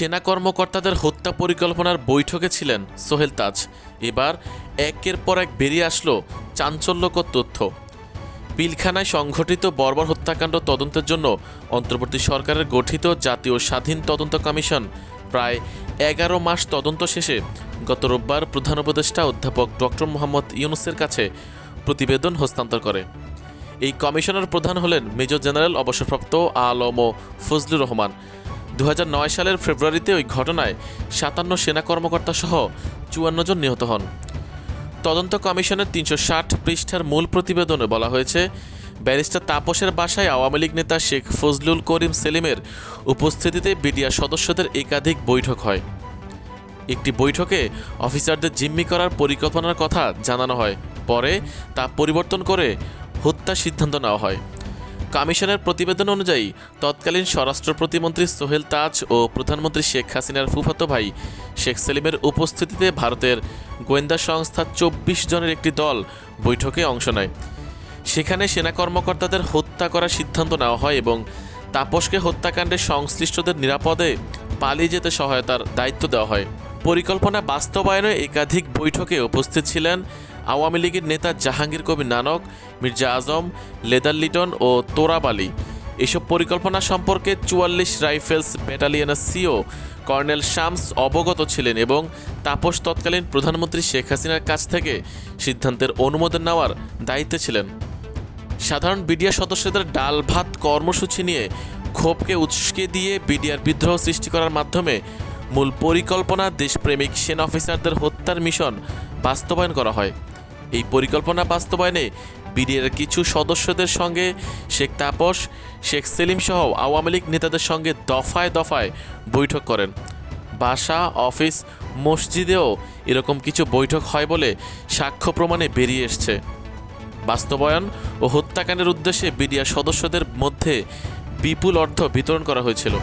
সেনা কর্মকর্তাদের হত্যা পরিকল্পনার বৈঠকে ছিলেন সোহেল তাজ। এবার একের পর এক বেরিয়ে আসলো চাঞ্চল্যকর তথ্য। পিলখানায় সংঘটিত বর্বর হত্যাকাণ্ড তদন্তের জন্য অন্তর্বর্তী সরকারের গঠিত জাতীয় স্বাধীন তদন্ত কমিশন প্রায় এগারো মাস তদন্ত শেষে গত রোববার প্রধান উপদেষ্টা অধ্যাপক ডক্টর মোহাম্মদ ইউনুসের কাছে প্রতিবেদন হস্তান্তর করে। এই কমিশনের প্রধান হলেন মেজর জেনারেল অবসরপ্রাপ্ত আলম ফজলুর রহমান। দু হাজার নয় সালের ফেব্রুয়ারিতে ওই ঘটনায় সাতান্ন সেনা কর্মকর্তা সহ চুয়ান্ন জন নিহত হন। তদন্ত কমিশনের তিনশো ষাট পৃষ্ঠার মূল প্রতিবেদনে বলা হয়েছে, ব্যারিস্টার তাপসের বাসায় আওয়ামী লীগ নেতা শেখ ফজলুল করিম সেলিমের উপস্থিতিতে বিডিআর সদস্যদের একাধিক বৈঠক হয়। একটি বৈঠকে অফিসারদের জিম্মি করার পরিকল্পনার কথা জানানো হয়। পরে তা পরিবর্তন করে হত্যা সিদ্ধান্ত নেওয়া হয়। কমিশনের প্রতিবেদন অনুযায়ী, তৎকালীন স্বরাষ্ট্র প্রতিমন্ত্রী সোহেল তাজ ও প্রধানমন্ত্রী শেখ হাসিনার ফুফাতো ভাই শেখ সেলিমের উপস্থিতিতে ভারতের গোয়েন্দা সংস্থা চব্বিশ জনের একটি দল বৈঠকে অংশ নেয়। সেখানে সেনা কর্মকর্তাদের হত্যা করার সিদ্ধান্ত নেওয়া হয় এবং তাপসকে হত্যাকাণ্ডে সংশ্লিষ্টদের নিরাপদে পালিয়ে যেতে সহায়তার দায়িত্ব দেওয়া হয়। পরিকল্পনা বাস্তবায়নে একাধিক বৈঠকে উপস্থিত ছিলেন আওয়ামী লীগের নেতা জাহাঙ্গীর কবি নানক, মির্জা আজম, লেদার লিটন ও তোরাব আলী। এসব পরিকল্পনা সম্পর্কে চুয়াল্লিশ রাইফেলস ব্যাটালিয়নের সিও কর্নেল শামস অবগত ছিলেন এবং তাপস তৎকালীন প্রধানমন্ত্রী শেখ হাসিনার কাছ থেকে সিদ্ধান্তের অনুমোদন নেওয়ার দায়িত্বে ছিলেন। সাধারণ বিডিআর সদস্যদের ডাল ভাত কর্মসূচি নিয়ে ক্ষোভকে উস্কে দিয়ে বিডিআর বিদ্রোহ সৃষ্টি করার মাধ্যমে মূল পরিকল্পনা দেশপ্রেমিক সেনা অফিসারদের হত্যার মিশন বাস্তবায়ন করা হয়। এই পরিকল্পনা বাস্তবায়নে বিডিআর কিছু সদস্যদের সঙ্গে শেখ তাপস, শেখ সেলিম সহ আওয়ামী লীগ নেতাদের সঙ্গে দফায় দফায় বৈঠক করেন। বাসা, অফিস, মসজিদেও এরকম কিছু বৈঠক হয় বলে সাক্ষ্য প্রমাণে বেরিয়ে এসছে। বাস্তবায়ন ও হত্যাকাণ্ডের উদ্দেশ্যে বিডিআর সদস্যদের মধ্যে বিপুল অর্থ বিতরণ করা হয়েছিল।